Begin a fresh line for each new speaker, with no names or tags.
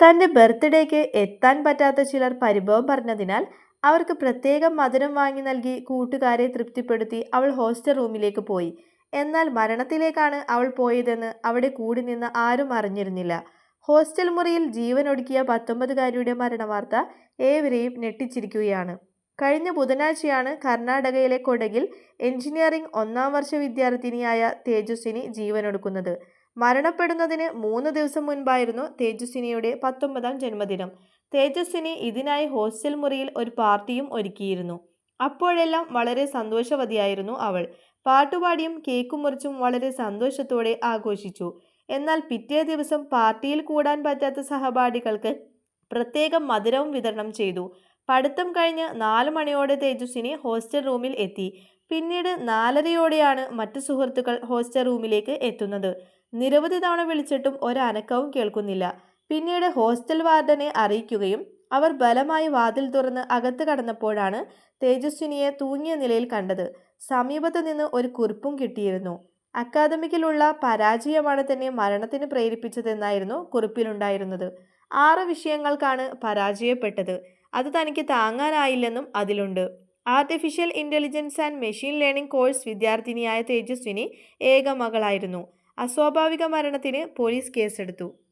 തന്റെ ബർത്ത്ഡേക്ക് എത്താൻ പറ്റാത്ത ചിലർ പരിഭവം പറഞ്ഞതിനാൽ അവർക്ക് പ്രത്യേകം മധുരം വാങ്ങി നൽകി കൂട്ടുകാരെ തൃപ്തിപ്പെടുത്തി അവൾ ഹോസ്റ്റൽ റൂമിലേക്ക് പോയി. എന്നാൽ മരണത്തിലേക്കാണ് അവൾ പോയതെന്ന് അവിടെ കൂടി നിന്ന് ആരും അറിഞ്ഞിരുന്നില്ല. ഹോസ്റ്റൽ മുറിയിൽ ജീവനൊടുക്കിയ പത്തൊമ്പതുകാരിയുടെ മരണവാർത്ത ഏവരെയും ഞെട്ടിച്ചിരിക്കുകയാണ്. കഴിഞ്ഞ ബുധനാഴ്ചയാണ് കർണാടകയിലെ കൊടകിൽ എഞ്ചിനീയറിംഗ് ഒന്നാം വർഷ വിദ്യാർത്ഥിനിയായ തേജസ്വിനി ജീവനൊടുക്കുന്നത്. മരണപ്പെടുന്നതിന് മൂന്ന് ദിവസം മുൻപായിരുന്നു തേജസ്വിനിയുടെ പത്തൊമ്പതാം ജന്മദിനം. തേജസ്വിനി ഇതിനായി ഹോസ്റ്റൽ മുറിയിൽ ഒരു പാർട്ടിയും ഒരുക്കിയിരുന്നു. അപ്പോഴെല്ലാം വളരെ സന്തോഷവതിയായിരുന്നു അവൾ. പാട്ടുപാടിയും കേക്കും മുറിച്ചും വളരെ സന്തോഷത്തോടെ ആഘോഷിച്ചു. എന്നാൽ പിറ്റേ ദിവസം പാർട്ടിയിൽ കൂടാൻ പറ്റാത്ത സഹപാഠികൾക്ക് പ്രത്യേകം മധുരവും വിതരണം ചെയ്തു. പഠിത്തം കഴിഞ്ഞ് നാല് മണിയോടെ തേജസ്വിനി ഹോസ്റ്റൽ റൂമിൽ എത്തി. പിന്നീട് നാലരയോടെയാണ് മറ്റു സുഹൃത്തുക്കൾ ഹോസ്റ്റൽ റൂമിലേക്ക് എത്തുന്നത്. നിരവധി തവണ വിളിച്ചിട്ടും ഒരനക്കവും കേൾക്കുന്നില്ല. പിന്നീട് ഹോസ്റ്റൽ വാർഡനെ അറിയിക്കുകയും അവർ ബലമായി വാതിൽ തുറന്ന് അകത്ത് കടന്നപ്പോഴാണ് തേജസ്വിനിയെ തൂങ്ങിയ നിലയിൽ കണ്ടത്. സമീപത്ത് നിന്ന് ഒരു കുറിപ്പും കിട്ടിയിരുന്നു. അക്കാദമിക്കിലുള്ള പരാജയമാണ് തന്നെ മരണത്തിന് പ്രേരിപ്പിച്ചതെന്നായിരുന്നു കുറിപ്പിലുണ്ടായിരുന്നത്. ആറ് വിഷയങ്ങൾക്കാണ് പരാജയപ്പെട്ടത്. അത് തനിക്ക് താങ്ങാനായില്ലെന്നും അതിലുണ്ട്. Artificial intelligence and machine learning course വിദ്യാർത്ഥിനിയായ Tejaswini ഏക മകളായിരുന്നു. അസ്വാഭാവിക മരണത്തിന് പോലീസ് കേസെടുത്തു.